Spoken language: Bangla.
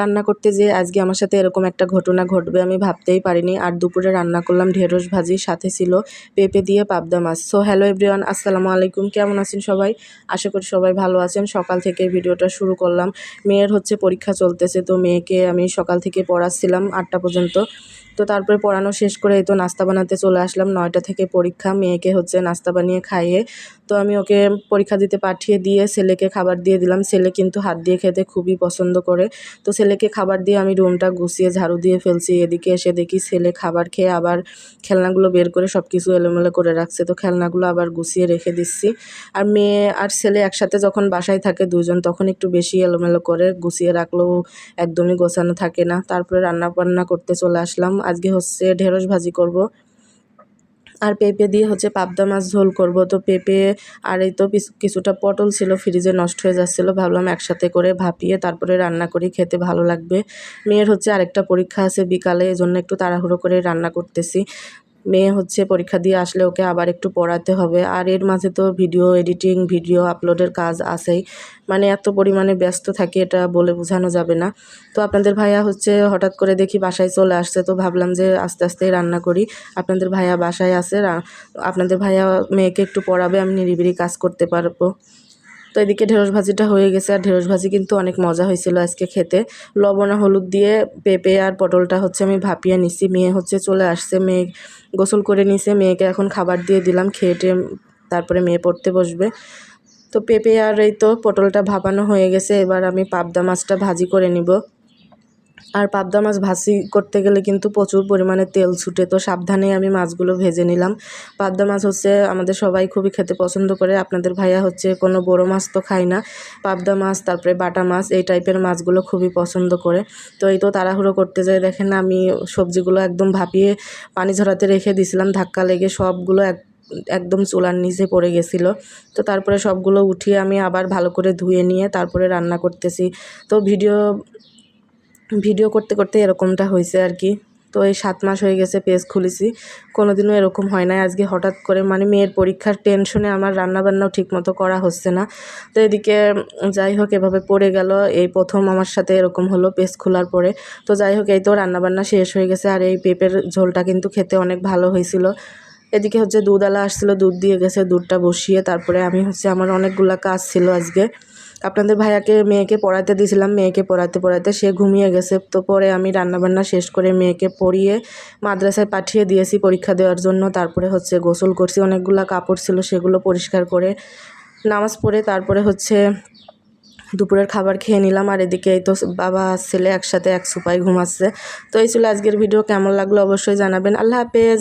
রান্না করতে যেয়ে আজকে আমার সাথে এরকম একটা ঘটনা ঘটবে আমি ভাবতেই পারিনি। আর দুপুরে রান্না করলাম ঢেঁড়স ভাজি, সাথে ছিল পেঁপে দিয়ে পাবদা মাছ। সো হ্যালো এভরিওয়ান আসসালামু আলাইকুম। কেমন আছেন সবাই? আশা করি সবাই ভালো আছেন। সকাল থেকে ভিডিওটা শুরু করলাম। মেয়ের হচ্ছে পরীক্ষা চলতেছে, তো মেয়েকে আমি সকাল থেকে পড়াচ্ছিলাম আটটা পর্যন্ত। তো তারপরে পড়ানো শেষ করে এই তো নাস্তা বানাতে চলে আসলাম। নয়টা থেকে পরীক্ষা, মেয়েকে হচ্ছে নাস্তা বানিয়ে খাইয়ে। তো আমি ওকে পরীক্ষা দিতে পাঠিয়ে দিয়ে ছেলেকে খাবার দিয়ে দিলাম। ছেলে কিন্তু হাত দিয়ে খেতে খুবই পছন্দ করে। তো ছেলেকে খাবার দিয়ে আমি রুমটা গুছিয়ে ঝাড়ু দিয়ে ফেলছি। এদিকে এসে দেখি ছেলে খাবার খেয়ে আবার খেলনাগুলো বের করে সব কিছু এলোমেলো করে রাখছে। তো খেলনাগুলো আবার গুছিয়ে রেখে দিচ্ছি। আর মেয়ে আর ছেলে একসাথে যখন বাসায় থাকে দুজন তখন একটু বেশি এলোমেলো করে গুছিয়ে রাখলেও একদমই গোছানো থাকে না। তারপরে রান্না বান্না করতে চলে আসলাম। আজকে হচ্ছে ঢেঁড়স ভাজি করব। আর পেঁপে দিয়ে হচ্ছে পাবদা মাছ ঝোল করব। তো পেঁপে আর এই তো কিছুটা পটল ছিল, ফ্রিজে নষ্ট হয়ে যাচ্ছিল। ভাবলাম একসাথে করে ভাপিয়ে তারপরে রান্না করি, খেতে ভালো লাগবে। মেয়ের হচ্ছে আরেকটা পরীক্ষা আছে বিকালে এই জন্য একটু তাড়াহুড়ো করে রান্না করতেছি। মেয়ে হচ্ছে পরীক্ষা দিয়ে আসলে ওকে আবার একটু পড়াতে হবে। আর এর মাঝে তো ভিডিও এডিটিং, ভিডিও আপলোডের কাজ আছেই। মানে এত পরিমাণে ব্যস্ত থাকি, এটা বলে বোঝানো যাবে না। তো আপনাদের ভাইয়া হচ্ছে হঠাৎ করে দেখি বাসায় চলে আসছে, তো ভাবলাম যে আস্তে আস্তেই রান্না করি। আপনাদের ভাইয়া বাসায় আছে আপনাদের ভাইয়া মেয়েকে একটু পড়াবে, আমি নিরিবিরি কাজ করতে পারব। তো এদিকে ঢেঁড়স ভাজিটা হয়ে গেছে, আর ঢেঁড়স ভাজি কিন্তু অনেক মজা হয়েছিল আজকে খেতে। লবণ হলুদ দিয়ে পেঁপে আর পটলটা হচ্ছে আমি ভাপিয়ে নিছি, মেয়ে হচ্ছে চলে আসছে, মেয়ে গোসল করে নিছে, মেয়েকে এখন খাবার দিয়ে দিলাম, খেয়ে তারপরে মেয়ে পড়তে বসবে। তো পেঁপে আর এই তো পটলটা ভাপানো হয়ে গেছে, এবার আমি পাবদা মাছটা ভাজি করে নিব। আর পাবদা মাছ ভাজি করতে গেলে কিন্তু প্রচুর পরিমাণে তেল ছুটে, তো সাবধানে আমি মাছগুলো ভেজে নিলাম। পাবদা মাছ হচ্ছে আমাদের সবাই খুবই খেতে পছন্দ করে, আপনাদের ভাইয়া হচ্ছে কোনো বড়ো মাছ তো খায় না। পাবদা মাছ, তারপরে বাটা মাছ, এই টাইপের মাছগুলো খুবই পছন্দ করে। তো এই তো তাড়াহুড়ো করতে যাই, দেখেন আমি সবজিগুলো একদম ভাপিয়ে পানি ঝরাতে রেখে দিয়েছিলাম ধাক্কা লেগে সবগুলো এক, একদম চুলার নিচে পড়ে গেছিল। তো তারপরে সবগুলো উঠিয়ে আমি আবার ভালো করে ধুয়ে নিয়ে তারপরে রান্না করতেছি। তো ভিডিও ভিডিও করতে করতে এরকমটা হয়েছে আর কি। তো এই সাত মাস হয়ে গেছে পেজ খুলেছি। কোনো দিনও এরকম হয় না আজকে হঠাৎ করে মানে মেয়ের পরীক্ষার টেনশনে আমার রান্নাবান্নাও ঠিক মতো করা হচ্ছে না। তো এদিকে যাই হোক, এভাবে পড়ে গেল। এই প্রথম আমার সাথে এরকম হলো পেজ খোলার পরে। তো যাই হোক, এই তো রান্নাবান্না শেষ হয়ে গেছে। আর এই পেঁপের ঝোলটা কিন্তু খেতে অনেক ভালো হয়েছিল। এদিকে হচ্ছে দুধ আলা আসছিল, দুধ দিয়ে গেছে, দুধটা বসিয়ে তারপরে আমি হচ্ছে আমার অনেকগুলা কাজ ছিল আজকে। আপনাদের ভাইয়াকে, মেয়েকে পড়াতে দিয়েছিলাম, মেয়েকে পড়াতে পড়াতে সে ঘুমিয়ে গেছে। তো পরে আমি রান্নাবান্না শেষ করে মেয়েকে পড়িয়ে মাদ্রাসায় পাঠিয়ে দিয়েছি পরীক্ষা দেওয়ার জন্য। তারপরে হচ্ছে গোসল করছি, অনেকগুলো কাপড় ছিল সেগুলো পরিষ্কার করে নামাজ পড়ে তারপরে হচ্ছে দুপুরের খাবার খেয়ে নিলাম। আর এদিকে এই তো বাবা, ছেলে একসাথে এক সুপাই ঘুমাচ্ছে। তো এই ছিল আজকের ভিডিও। কেমন লাগল অবশ্যই জানাবেন। আল্লাহ হাফেজ।